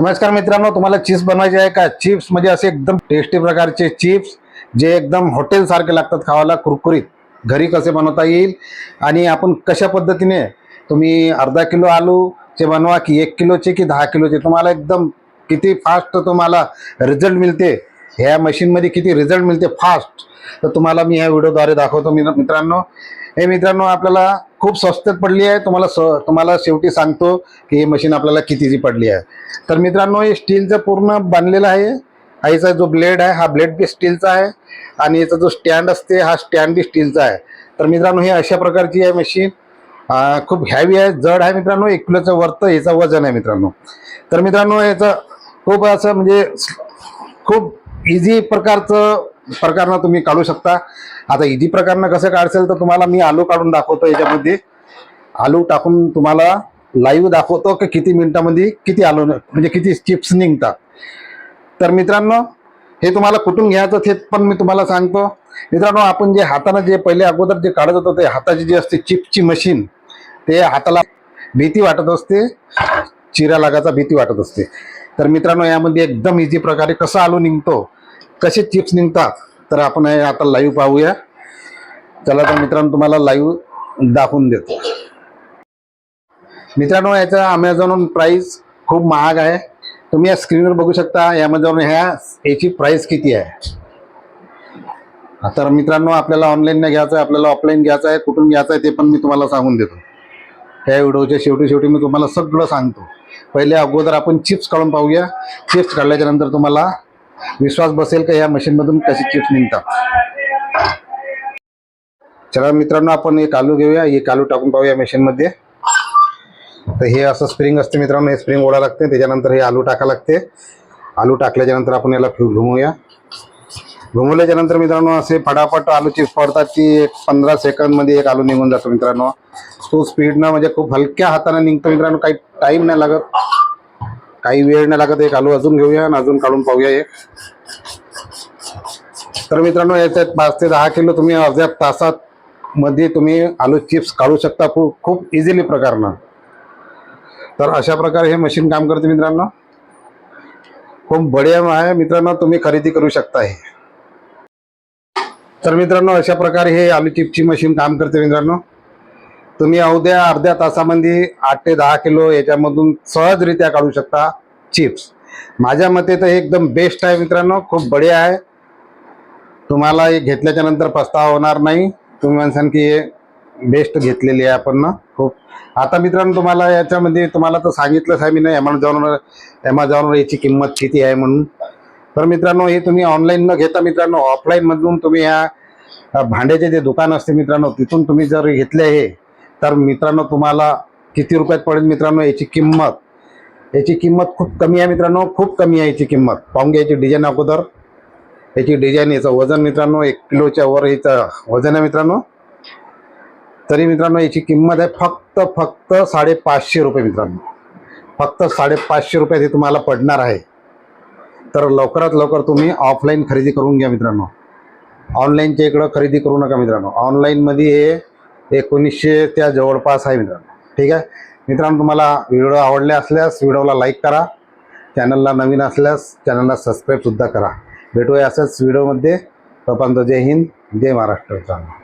नमस्कार मित्रांनो तुम्हाला चिप्स बनवायचे आहे का? चिप्स म्हणजे असे एकदम टेस्टी प्रकारचे चिप्स जे एकदम हॉटेलसारखे लागतात खावायला कुरकुरीत. घरी कसे बनवता येईल आणि आपण कशा पद्धतीने तुम्ही अर्धा किलो आलूचे बनवा की एक किलोचे की दहा किलोचे? तुम्हाला एकदम किती फास्ट तुम्हाला रिझल्ट मिळते? ह्या मशीनमध्ये किती रिझल्ट मिळते फास्ट तर तुम्हाला मी ह्या व्हिडिओद्वारे दाखवतो मी मित्रांनो. हे मित्रांनो आपल्याला खूप स्वस्तात पडली आहे. तुम्हाला स तुम्हाला शेवटी सांगतो की ही मशीन आपल्याला कितीची पडली आहे. तर मित्रांनो हे स्टीलचं पूर्ण बांधलेलं आहे. आईचा जो ब्लेड आहे हा ब्लेड बी स्टीलचा आहे. आणि याचा जो स्टँड असते हा स्टँड बी स्टीलचा आहे. तर मित्रांनो ही अशा प्रकारची आहे मशीन खूप हॅवी आहे. जड आहे मित्रांनो. एक किलोचं वरतं याचं वजन आहे मित्रांनो. तर मित्रांनो याचं खूप असं म्हणजे खूप इझी प्रकारचं प्रकारनं तुम्ही काढू शकता. आता इझी प्रकारनं कसं काढसेल तर तुम्हाला मी आलू काढून दाखवतो याच्यामध्ये. आलू टाकून तुम्हाला लाईव्ह दाखवतो की किती मिनिटामध्ये किती आलू म्हणजे किती चिप्स निघतात. तर मित्रांनो हे तुम्हाला कुठून घ्यायचं ते पण मी तुम्हाला सांगतो. मित्रांनो आपण जे हातानं जे पहिले अगोदर जे काढत होतो ते हाताची जी असते चिप्सची मशीन ते हाताला भीती वाटत असते. चिरा लागायचा भीती वाटत असते. तर मित्रांनो यामध्ये एकदम इझी प्रकारे कसा आलू निघतो कसे चिप्स निघतात तर आपण हे आता लाईव्ह पाहूया. चला तर मित्रांनो तुम्हाला लाईव्ह दाखवून देतो. मित्रांनो याचा अमेझॉन प्राइस खूप महाग आहे. तुम्ही या स्क्रीनवर बघू शकता यामध्ये ह्या याची प्राइस किती आहे. तर मित्रांनो आपल्याला ऑनलाईन नाही घ्यायचं आहे आपल्याला ऑफलाईन घ्यायचं आहे कुठून घ्यायचं आहे ते पण मी तुम्हाला सांगून देतो. ह्या व्हिडिओच्या शेवटी शेवटी मी तुम्हाला सगळं सांगतो. पहिले अगोदर आपण चिप्स काढून पाहूया. चिप्स काढल्याच्या नंतर तुम्हाला विश्वास बसेल का या मशीनमधून कशी चिप्स निघतात? चला मित्रांनो आपण एक आलू घेऊया एक आलू टाकून पाहूया मशीनमध्ये. तर हे असं स्प्रिंग असते मित्रांनो हे स्प्रिंग ओढा लागते त्याच्यानंतर हे आलू टाका लागते. आलू टाकल्याच्या नंतर आपण याला फिर घुमवूया. घुमवल्याच्या नंतर मित्रांनो असे फटाफट आलू चिप्स पडतात की एक पंधरा सेकंदमध्ये एक आलू निघून जातो मित्रांनो. तो स्पीडनं म्हणजे खूप हलक्या हाताने निघतो मित्रांनो काही टाईम नाही लागत. काही वेळ नाही लागत एक आलू अजून घेऊया आणि अजून काढून पाहूया एक. तर मित्रांनो याच्यात पाच ते दहा किलो तुम्ही अर्ध्या तासात मध्ये तुम्ही आलू चिप्स काढू शकता खूप खूप इझिली प्रकारनं. तर अशा प्रकारे हे मशीन काम करते मित्रांनो. खूप बढिया आहे. मित्रांनो तुम्ही खरेदी करू शकता हे तर मित्रांनो अशा प्रकारे हे आलू चिप्सची मशीन काम करते मित्रांनो. तुम्ही अवघ्या अर्ध्या तासामध्ये आठ ते दहा किलो याच्यामधून सहजरित्या काढू शकता चिप्स. माझ्या मते तर एकदम बेस्ट आहे मित्रांनो खूप बढिया आहे. तुम्हाला हे घेतल्याच्या नंतर पस्तावा होणार नाही. तुम्ही म्हणसान की हे बेस्ट घेतलेली आहे आपण ना खूप. आता मित्रांनो तुम्हाला याच्यामध्ये तुम्हाला तर सांगितलंच आहे मी ना ॲमेझॉनवर ॲमेझॉनवर याची किंमत किती आहे म्हणून. तर मित्रांनो हे तुम्ही ऑनलाईन न घेता मित्रांनो ऑफलाईनमधून तुम्ही ह्या भांड्याचे जे दुकान असते मित्रांनो तिथून तुम्ही जर घेतले हे तर मित्रांनो तुम्हाला किती रुपयात पडेल मित्रांनो याची किंमत? याची किंमत खूप कमी आहे मित्रांनो खूप कमी आहे याची किंमत. पाहून घ्या याची डिझाईन अगोदर. याची डिझाईन याचं वजन मित्रांनो एक किलोच्या वर याचं वजन आहे मित्रांनो. तरी मित्रांनो याची किंमत आहे फक्त फक्त साडेपाचशे रुपये मित्रांनो. फक्त साडेपाचशे रुपयात हे तुम्हाला पडणार आहे. तर लवकरात लवकर तुम्ही ऑफलाईन खरेदी करून घ्या मित्रांनो. ऑनलाईनच्या इकडं खरेदी करू नका मित्रांनो. ऑनलाईनमध्ये हे एकोणीसशे त्या जवळपास आहे मित्रांनो. ठीक आहे? मित्रांनो तुम्हाला व्हिडिओ आवडले असल्यास व्हिडिओला लाईक करा. चॅनलला नवीन असल्यास चॅनलला सबस्क्राईबसुद्धा करा. भेटूया असंच व्हिडिओमध्ये. तोपर्यंत जय हिंद जय महाराष्ट्र. मित्रांनो